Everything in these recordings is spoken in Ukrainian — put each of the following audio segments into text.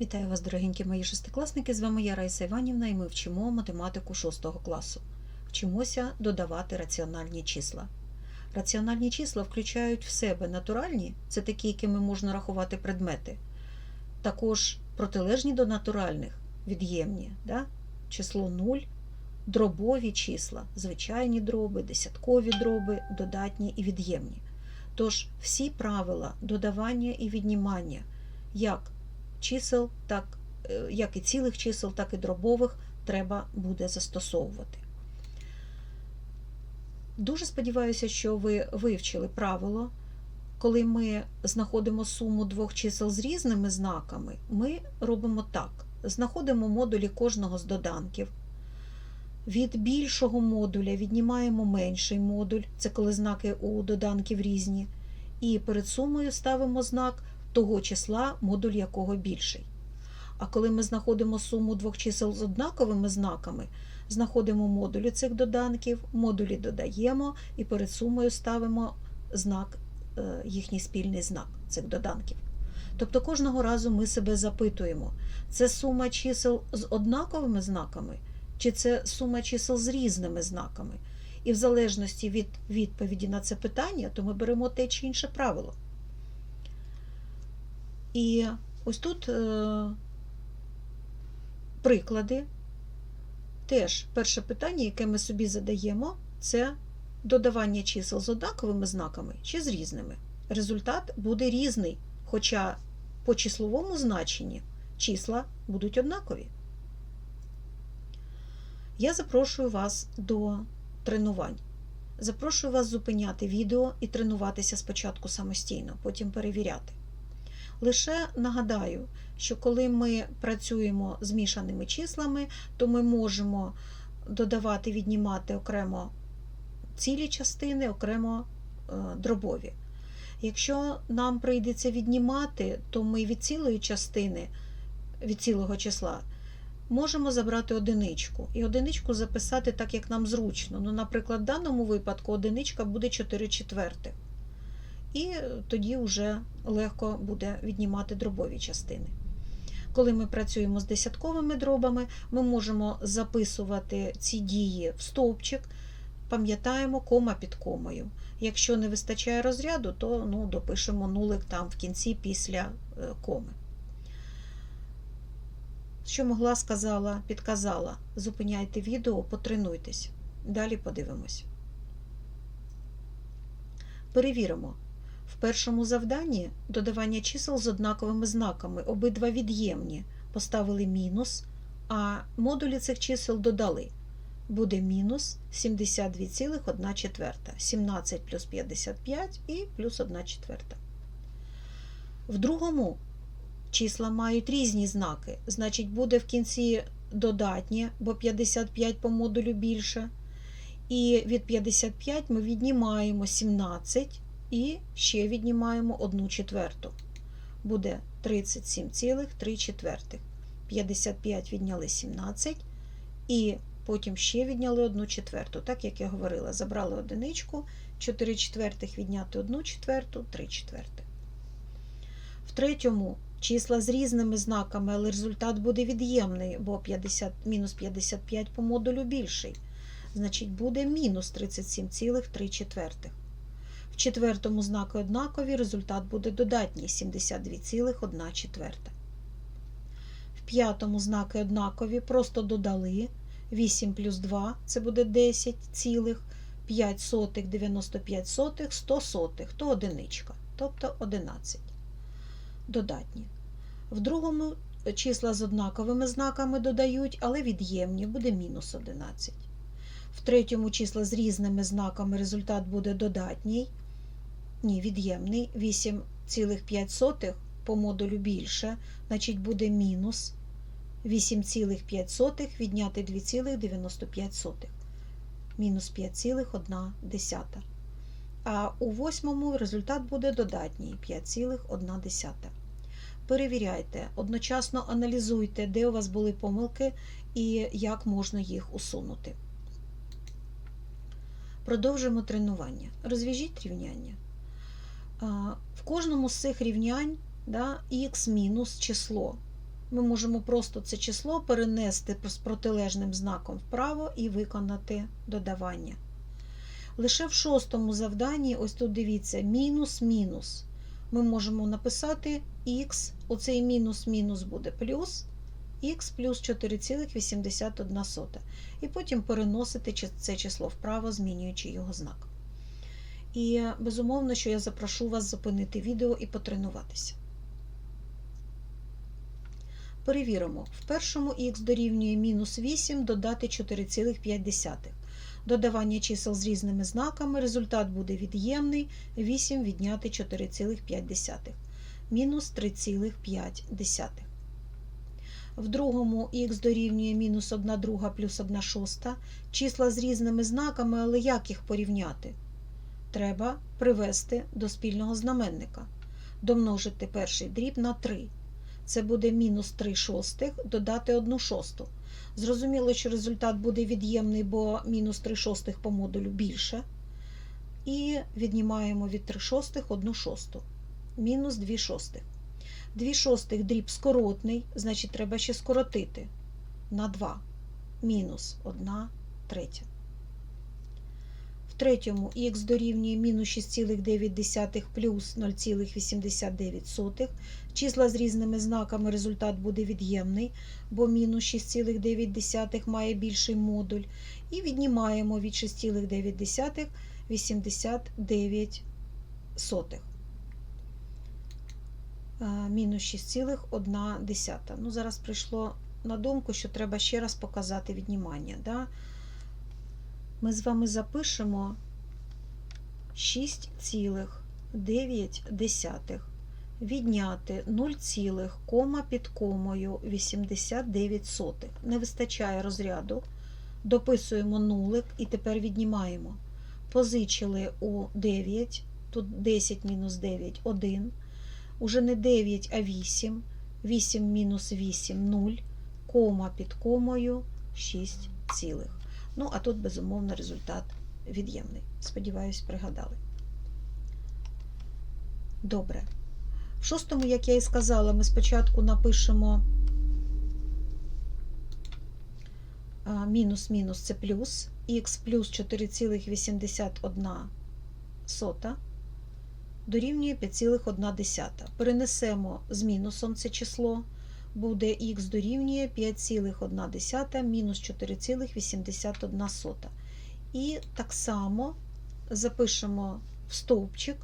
Вітаю вас, дорогенькі мої шестикласники. З вами я Раїса Іванівна, і ми вчимо математику 6 класу. Вчимося додавати раціональні числа. Раціональні числа включають в себе натуральні, це такі, якими можна рахувати предмети. Також протилежні до натуральних від'ємні, да? число 0, дробові числа, звичайні дроби, десяткові дроби, додатні і від'ємні. Тож всі правила додавання і віднімання, як чисел, так, е, як і цілих чисел, так і дробових, треба буде застосовувати. Дуже сподіваюся, що ви вивчили правило. Коли ми знаходимо суму двох чисел з різними знаками, ми робимо так: знаходимо модулі кожного з доданків. Від більшого модуля віднімаємо менший модуль, це коли знаки у доданків різні, і перед сумою ставимо знак того числа, модуль якого більший. А коли ми знаходимо суму двох чисел з однаковими знаками, знаходимо модулі цих доданків, модулі додаємо і перед сумою ставимо знак, е, їхній спільний знак цих доданків. Тобто кожного разу ми себе запитуємо, це сума чисел з однаковими знаками, чи це сума чисел з різними знаками. І в залежності від відповіді на це питання, то ми беремо те чи інше правило. І ось тут е, приклади. Теж перше питання, яке ми собі задаємо, це додавання чисел з однаковими знаками чи з різними. Результат буде різний, хоча по числовому значенні числа будуть однакові. Я запрошую вас до тренувань. Запрошую вас зупиняти відео і тренуватися спочатку самостійно, потім перевіряти. Лише нагадаю, що коли ми працюємо з мішаними числами, то ми можемо додавати, віднімати окремо цілі частини, окремо е, дробові. Якщо нам прийдеться віднімати, то ми від цілої частини, від цілого числа, можемо забрати одиничку. І одиничку записати так, як нам зручно. Ну, Наприклад, в даному випадку одиничка буде 4 четвертих. І тоді вже легко буде віднімати дробові частини. Коли ми працюємо з десятковими дробами, ми можемо записувати ці дії в стовпчик, пам'ятаємо кома під комою. Якщо не вистачає розряду, то ну, допишемо нулик там в кінці після е, коми. Що могла, сказала, підказала. Зупиняйте відео, потренуйтесь. Далі подивимось. Перевіримо. В першому завданні додавання чисел з однаковими знаками, обидва від'ємні, поставили мінус, а модулі цих чисел додали. Буде мінус 72,1 четверта, 17 плюс 55 і плюс 1 четверта. В другому числа мають різні знаки, значить, буде в кінці додатнє, бо 55 по модулю більше. І від 55 ми віднімаємо 17 і ще віднімаємо 1 четверту. Буде 37,3 четвертих. 55 відняли 17 і потім ще відняли 1 четверту. Так як я говорила, забрали одиничку, 4 четвертих відняти 1 четверту, 3 четвертих. В третьому числа з різними знаками, але результат буде від'ємний, бо 50, мінус 55 по модулю більший. Значить, буде мінус 37,3 четвертих. Четвертому знаки однакові, результат буде додатній 72,1 четверта. В п'ятому знаки однакові, просто додали 8 плюс 2 це буде 10 цілих, 5 сотих, 95 сотих, 100 сотих, то одиничка, тобто 11. Додатні. В другому числа з однаковими знаками додають, але від'ємні буде мінус 11. В третьому числа з різними знаками результат буде додатній. Ні, від'ємний 8,5 по модулю більше, значить буде мінус 8,5 відняти 2,95. Мінус 5,1. А у восьмому результат буде додатній 5,1. Перевіряйте, одночасно аналізуйте, де у вас були помилки і як можна їх усунути. Продовжуємо тренування. Розв'яжіть рівняння. В кожному з цих рівнянь да, х мінус число. ми можемо просто це число перенести з протилежним знаком вправо і виконати додавання. Лише в шостому завданні, ось тут дивіться, мінус-мінус. Ми можемо написати х, оцей мінус-мінус буде плюс, х плюс 4,81. І потім переносити це число вправо, змінюючи його знак. І безумовно, що я запрошу вас зупинити відео і потренуватися. Перевіримо. В першому х дорівнює мінус 8 додати 4,5. Додавання чисел з різними знаками. Результат буде від'ємний 8 відняти 4,5. Мінус 3,5. В другому х дорівнює мінус 1 друга плюс 1 шоста. Числа з різними знаками, але як їх порівняти? Треба привести до спільного знаменника. Домножити перший дріб на 3. Це буде мінус 3 шостих додати 1 шосту. Зрозуміло, що результат буде від'ємний, бо мінус 3 шостих по модулю більше. І віднімаємо від 3 шостих 1 шосту. Мінус 2 шостих. 2 шостих дріб скоротний, значить треба ще скоротити на 2. Мінус 1 третя. Третьому х дорівнює мінус 6,9 плюс 0,89. Числа з різними знаками результат буде від'ємний, бо мінус 6,9 має більший модуль. І віднімаємо від 6,9 89 сотих. Е, Мінус 6,1. Ну, зараз прийшло на думку, що треба ще раз показати віднімання. Да? Ми з вами запишемо 6,9 відняти 0, кома під комою 89 сотих. Не вистачає розряду. Дописуємо нулик і тепер віднімаємо. Позичили у 9, тут 10 мінус 9 1. Уже не 9, а 8. 8 мінус 8 0, кома під комою 6 цілих. Ну, а тут, безумовно, результат від'ємний. Сподіваюсь, пригадали. Добре. В шостому, як я і сказала, ми спочатку напишемо мінус-мінус це плюс, х плюс 4,81 сота дорівнює 5,1. Перенесемо з мінусом це число, буде х дорівнює 5,1 мінус 4,81. І так само запишемо в стовпчик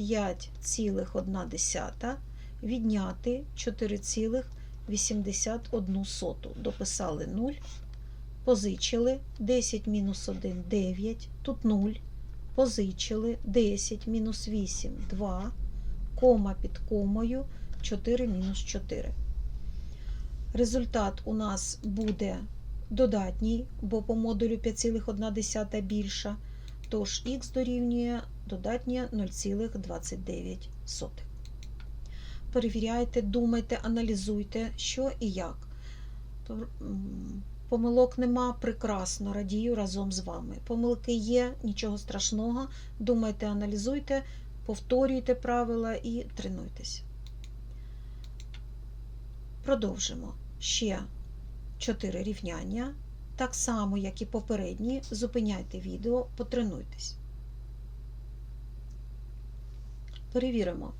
5,1 відняти 4,81. Дописали 0, позичили 10 мінус 1 9, тут 0, позичили 10 мінус 8 2, кома під комою 4 мінус 4. Результат у нас буде додатній, бо по модулю 5,1 більша, тож х дорівнює додатнє 0,29. Перевіряйте, думайте, аналізуйте, що і як. Помилок нема, прекрасно, радію разом з вами. Помилки є, нічого страшного. Думайте, аналізуйте, повторюйте правила і тренуйтесь. Продовжимо ще 4 рівняння. Так само, як і попередні, зупиняйте відео, потренуйтесь. Перевіримо.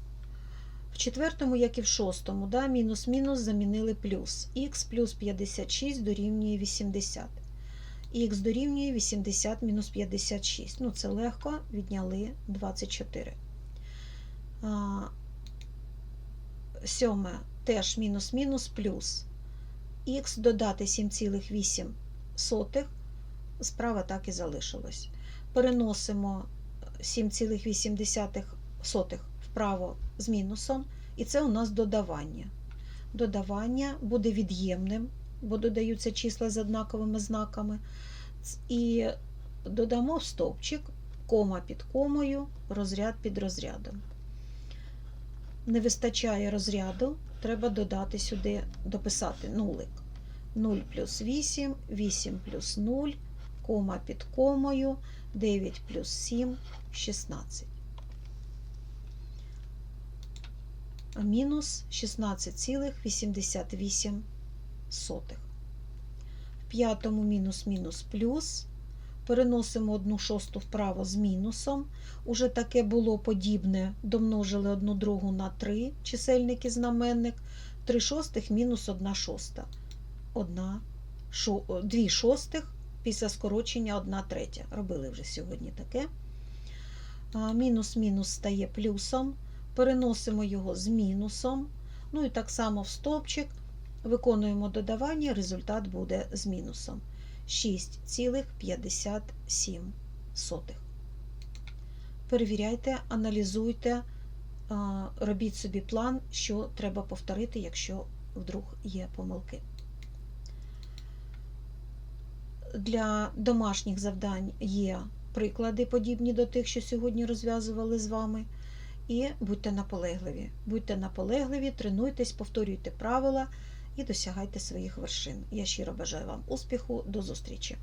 В четвертому, як і в шостому, да, мінус-мінус замінили плюс. Х плюс 56 дорівнює 80. Х дорівнює 80 мінус 56. Ну, це легко, відняли 24. А, Сьоме теж мінус-мінус плюс. Х додати 7,8. Справа так і залишилось. Переносимо 7,8 вправо з мінусом, і це у нас додавання. Додавання буде від'ємним, бо додаються числа з однаковими знаками. І додамо стовпчик, кома під комою, розряд під розрядом. Не вистачає розряду, треба додати сюди, дописати нулик. 0 плюс 8, 8 плюс 0, кома під комою, 9 плюс 7, 16. мінус 16,88. В п'ятому мінус мінус плюс. Переносимо 1 шосту вправо з мінусом. Уже таке було подібне, домножили 1 другу на 3, чисельник і знаменник. 3 шостих мінус 1 шоста. 1, шо, 2 шостих після скорочення 1 третя. Робили вже сьогодні таке. Мінус-мінус стає плюсом. Переносимо його з мінусом. Ну і так само в стовпчик. Виконуємо додавання, результат буде з мінусом. 6,57. Перевіряйте, аналізуйте, робіть собі план, що треба повторити, якщо вдруг є помилки. Для домашніх завдань є приклади, подібні до тих, що сьогодні розв'язували з вами. І будьте наполегливі. Будьте наполегливі, тренуйтесь, повторюйте правила і досягайте своїх вершин. Я щиро бажаю вам успіху. До зустрічі!